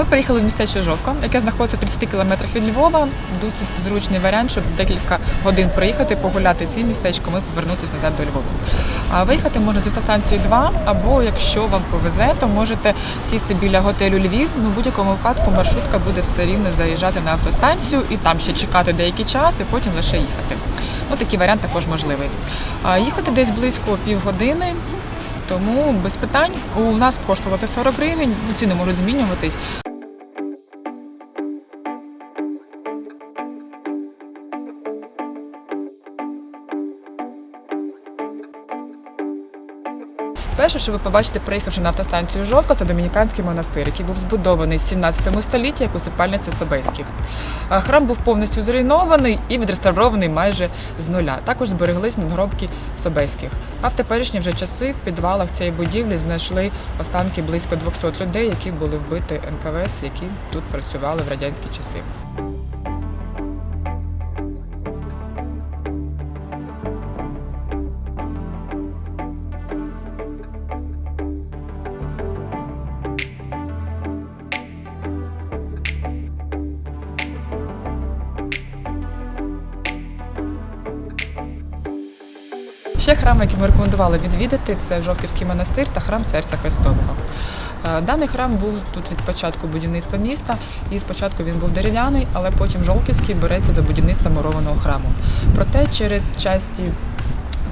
приїхали в містечко Жовко, яке знаходиться в 30 кілометрах від Львова. Досить зручний варіант, щоб декілька годин проїхати, погуляти цим містечком і повернутися назад до Львова. А виїхати можна зі станції 2, або якщо вам повезе, то можете сісти біля готелю Львів. Ну, в будь-якому випадку маршрутка буде все рівно заїжджати на автостанцію і там ще чекати деякий час, і потім лише їхати. Ну, такий варіант також можливий. А їхати десь близько півгодини. Тому без питань у нас коштувати 40 гривень, ну ціни можуть змінюватись. Перше, що ви побачите, приїхавши на автостанцію Жовка, це домініканський монастир, який був збудований в 17 столітті як усипальниця Собеських. Храм був повністю зруйнований і відреставрований майже з нуля. Також збереглись надгробки Собеських. А в теперішні вже часи в підвалах цієї будівлі знайшли останки близько 200 людей, які були вбиті НКВС, які тут працювали в радянські часи. Ще храми, які ми рекомендували відвідати, це Жовківський монастир та храм серця Христового. Е, Даний храм був тут від початку будівництва міста, і спочатку він був дерев'яний, але потім Жовківський береться за будівництво мурованого храму. Проте через часті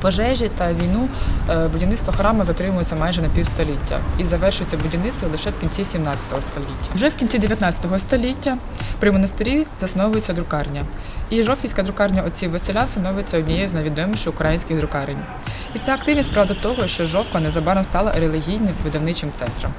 пожежі та війну е, будівництво храму затримується майже на півстоліття і завершується будівництво лише в кінці 17 століття. Вже в кінці 19 століття при монастирі засновується друкарня. І Жовківська друкарня отців Василя становиться однією з найвідоміших українських друкарень. І ця активність правда того, що Жовка незабаром стала релігійним видавничим центром.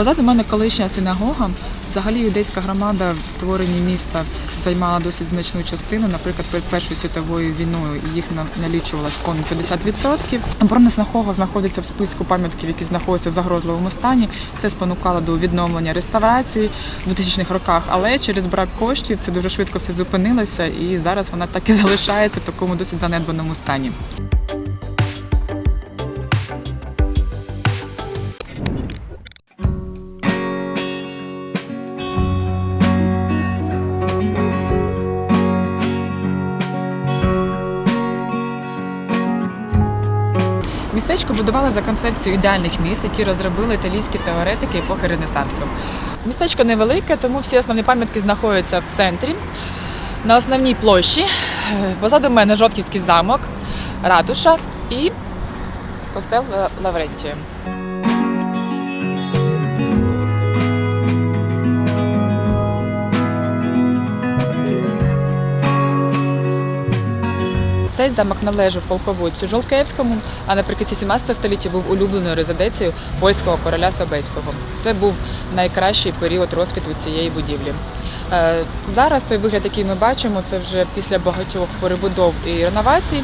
Позаду мене колишня синагога. Взагалі юдейська громада в творенні міста займала досить значну частину. Наприклад, перед Першою світовою війною їх налічувалось понад 50%. Оборонна синагога знаходиться в списку пам'ятків, які знаходяться в загрозливому стані. Це спонукало до відновлення реставрації в 2000-х роках, але через брак коштів це дуже швидко все зупинилося, і зараз вона так і залишається в такому досить занедбаному стані. Містечко будували за концепцією ідеальних міст, які розробили італійські теоретики епохи Ренесансу. Містечко невелике, тому всі основні пам'ятки знаходяться в центрі, на основній площі. Позаду Позаду мене Жовківський замок, ратуша і костел Лаврентія. Цей замок належав полководцю Жолкевському, а наприкінці 17 століття був улюбленою резиденцією польського короля Собеського. Це був найкращий період розквіту цієї будівлі. Е, Зараз той вигляд, який ми бачимо, це вже після багатьох перебудов і реновацій.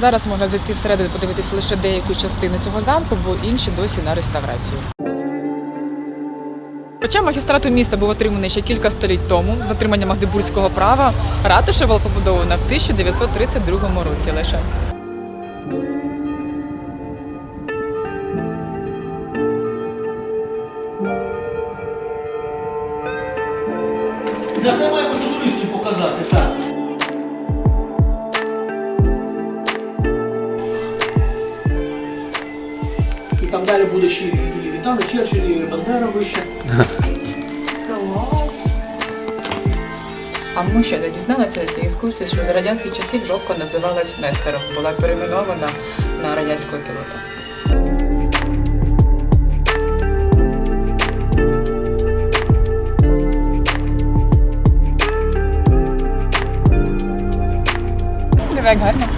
Зараз можна зайти всередину, подивитися лише деяку частину цього замку, бо інші досі на реставрацію. Хоча магістрату міста був отриманий ще кілька століть тому з отримання Магдебурзького права, ратуша була побудована в 1932 році лише. Зате маємо журналістів показати, так. І там далі буде ще і Вітали, Черчилль, і Бандера вище. А ми ще не дізналися на цій екскурсії, що за радянських часів Жовко називалась Нестером, була перейменована на радянського пілота. Як гарно.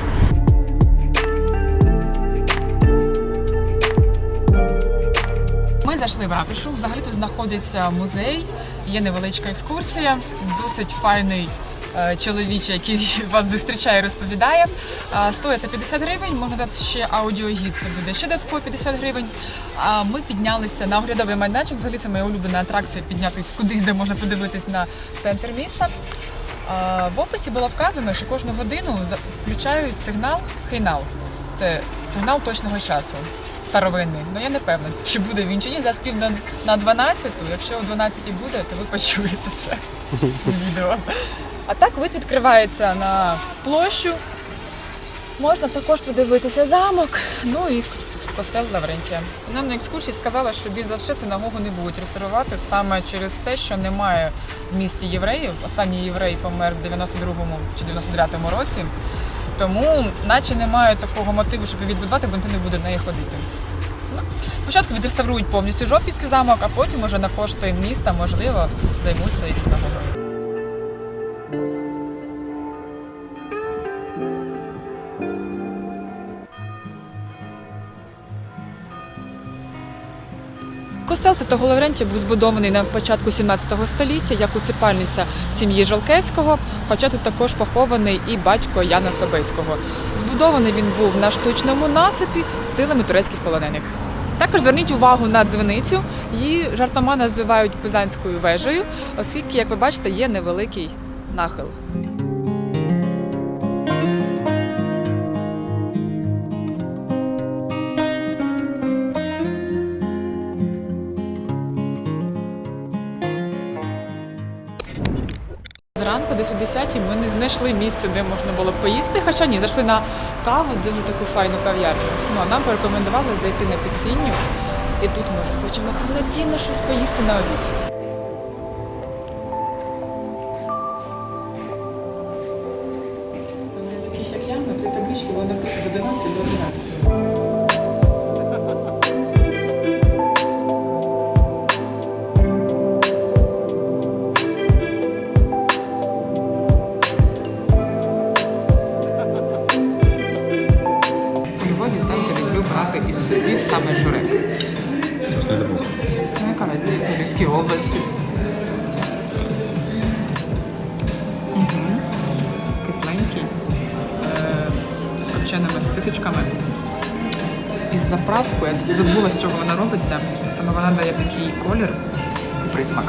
Зайшли в ратушу. Взагалі тут знаходиться музей, є невеличка екскурсія, досить файний е, чоловічий, який вас зустрічає розповідає. Е, Стоїть це 50 гривень, можна дати ще аудіогід, це буде ще додатково 50 гривень. А ми піднялися на оглядовий майданчик. Взагалі це моя улюблена атракція піднятися кудись, де можна подивитись на центр міста. Е, В описі було вказано, що кожну годину включають сигнал хейнал. це сигнал точного часу старовинний. Ну я не певна, чи буде він чи ні. Зараз пів на, на 12, якщо о 12 буде, то ви почуєте це відео. А так вид відкривається на площу. Можна також подивитися замок, ну і костел Лаврентія. Нам на екскурсії сказали, що більш за все синагогу не будуть реставрувати саме через те, що немає в місті євреїв. Останній єврей помер в 92-му чи 99-му році. Тому, наче немає такого мотиву, щоб відбудувати, бо ніхто не буде в неї ходити. Ну, Спочатку відреставрують повністю Жовківський замок, а потім уже на кошти міста, можливо, займуться і синагогою. Костел Святого Лаврентія був збудований на початку 17 століття як усипальниця сім'ї Жолкевського, хоча тут також похований і батько Яна Собеського. Збудований він був на штучному насипі силами турецьких полонених. Також зверніть увагу на дзвіницю. Її жартома називають пизанською вежею, оскільки, як ви бачите, є невеликий нахил. Десь о 10 ми не знайшли місце, де можна було поїсти. Хоча ні, зайшли на каву, дуже таку файну кав'ярню. Ну а нам порекомендували зайти на підсінню. І тут може хочемо повноцінно щось поїсти на обід. Табличці було написано до 12 до 11. Брати із собі саме журек. Ну, яка різниця в Львівській області? Мгм. Кисленький, е, з копченими сосисочками. Із заправкою, я забула, з чого вона робиться. Саме вона дає такий колір і присмак.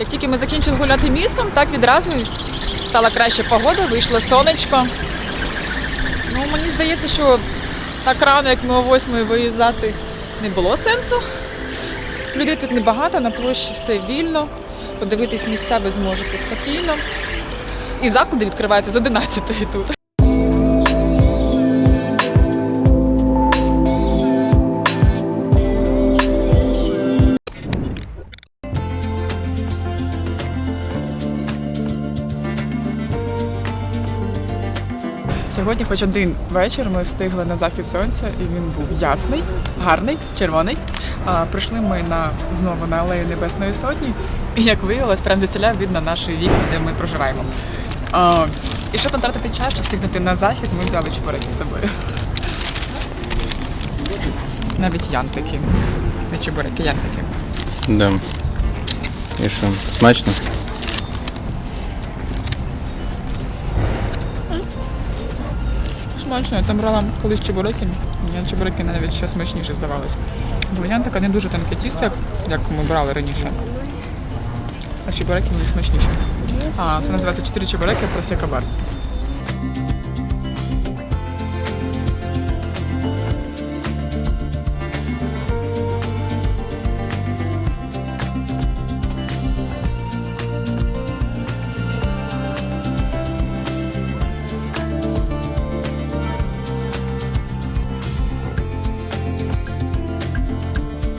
Як тільки ми закінчили гуляти містом, так відразу стала краща погода, вийшло сонечко. Ну, мені здається, що так рано, як ми о восьмої виїздати, не було сенсу. Людей тут небагато, на площі все вільно. Подивитись місця ви зможете спокійно. І заклади відкриваються з 11 тут. Сьогодні, хоч один вечір, ми встигли на захід сонця, і він був ясний, гарний, червоний. А, прийшли ми на знову на алею Небесної Сотні, і як виявилось, прямо звідсіля видно наші вікна, де ми проживаємо. А, і щоб не тратити час, щоб встигнути на захід, ми взяли чебуреки з собою. Навіть янтики. Не чебуреки, янтики. Да. І що, смачно? Смачно, я там брала колись чебуреки. Мені чебуреки навіть ще смачніше здавалось. Бо така не дуже тонке тісто, як, ми брали раніше. А чебуреки мені смачніше. А, це називається 4 чебуреки просека бар.